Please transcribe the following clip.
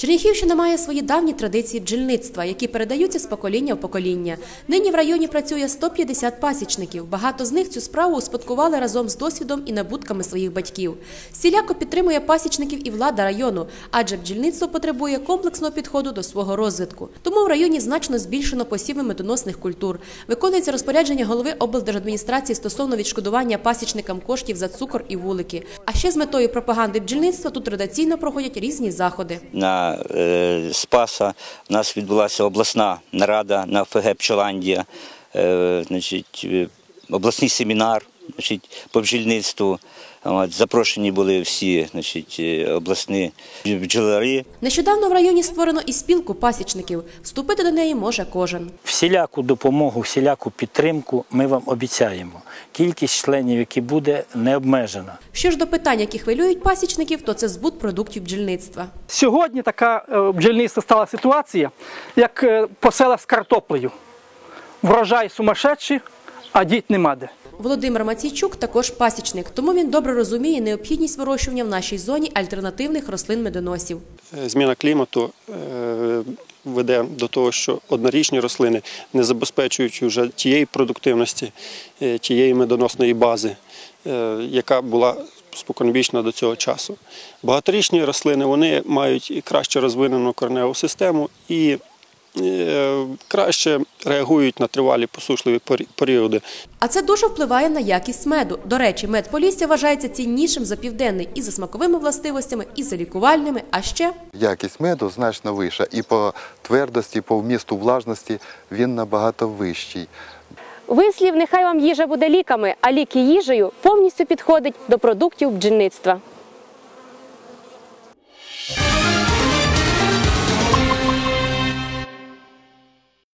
Черніхівщина має свої давні традиції бджільництва, які передаються з покоління в покоління. Нині в районі працює 150 пасічників. Багато з них цю справу успадкували разом з досвідом і набутками своїх батьків. Всіляко підтримує пасічників і влада району, адже бджільництво потребує комплексного підходу до свого розвитку. Тому в районі значно збільшено посіви медоносних культур. Виконується розпорядження голови облдержадміністрації стосовно відшкодування пасічникам коштів за цукор і вулики. А ще з метою пропаганди бджільництва тут традиційно проходять різні заходи. Е, Спаса. У нас відбулася обласна нарада на ФГ Пчоландія, е, значить, е, обласний семінар значить, по бджільництву. От, запрошені були всі значить, е, обласні бджолари. Нещодавно в районі створено і спілку пасічників. Вступити до неї може кожен. Всіляку допомогу, всіляку підтримку ми вам обіцяємо. Кількість членів, які буде, не обмежена. Що ж до питань, які хвилюють пасічників, то це збут продуктів бджільництва. Сьогодні така е, бджільництва стала ситуація, як е, по селах з картоплею. Врожай сумасшедший, а діть нема де. Володимир Маційчук також пасічник, тому він добре розуміє необхідність вирощування в нашій зоні альтернативних рослин-медоносів. Е, Зміна клімату е, веде до того, що однорічні рослини не забезпечують вже тієї продуктивності, е, тієї медоносної бази, яка була споконвічна до цього часу. Багаторічні рослини вони мають і краще розвинену кореневу систему і краще реагують на тривалі посушливі періоди. А це дуже впливає на якість меду. До речі, мед Полісся вважається ціннішим за південний і за смаковими властивостями, і за лікувальними, а ще Якість меду значно вища. І по твердості, по вмісту влажності він набагато вищий. Вислів нехай вам їжа буде ліками, а ліки їжею повністю підходить до продуктів бджільництва.